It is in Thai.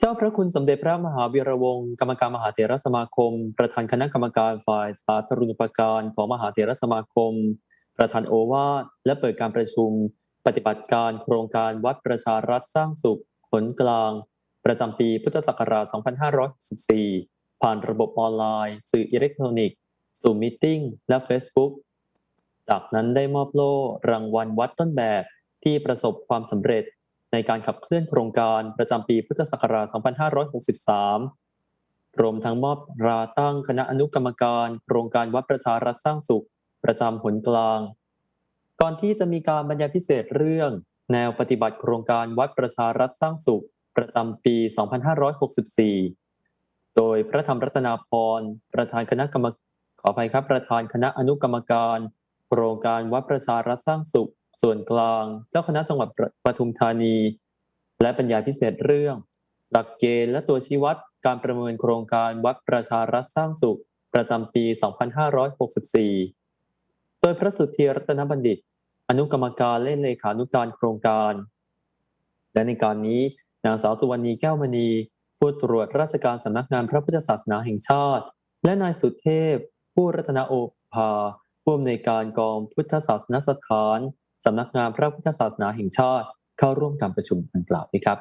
เจ้าพระคุณสมเด็จพระมหาวีระวงศ์กรรมการมหาเถรสมาคม ประธานคณะกรรมการฝ่ายสาธารณูปการของมหาเถรสมาคม ประธานโอวาทและเปิดการประชุม ปฏิบัติการโครงการวัดประชารัฐสร้างสุขผลกลาง ประจำปีพุทธศักราช 2564 ผ่านระบบออนไลน์ สื่ออิเล็กทรอนิกส์ซูมมิทติ้งและ Facebook จากนั้นได้มอบโล่รางวัลวัดต้นแบบที่ประสบความสำเร็จ ในการขับเคลื่อนโครงการประจำปีพุทธศักราช 2563 รวมทั้งมอบราตั้งคณะอนุกรรมการโครงการวัดประชารัฐสร้างสุข ประจำหนกลาง ก่อนที่จะมีการบรรยายพิเศษเรื่อง แนวปฏิบัติโครงการวัดประชารัฐสร้างสุข ประจำปี 2564 โดยพระธรรมรัตนาพรประธานคณะกรรมขออภัยครับประธานคณะอนุกรรมการ โครงการวัดประชารัฐสร้างสุข ส่วนกลางเจ้าคณะจังหวัดปทุมธานี และบรรยาพิเศษเรื่อง หลักเกณฑ์และตัวชี้วัดการประเมินโครงการวัดประชารัฐสร้างสุข ประจำปี 2564 โดยพระสุทธีรัตนบัณฑิต อนุกรรมการและเลขานุการโครงการ และในการนี้นางสาวสุวรรณีแก้วมณี ผู้ตรวจราชการสำนักงานพระพุทธศาสนาแห่งชาติ และนายสุเทพ ผู้รัตนโอภาผู้อำนวยการกองพุทธศาสนสถาน สำนักงานพระพุทธศาสนาแห่งชาติเข้าร่วมการประชุมดังกล่าวด้วยครับ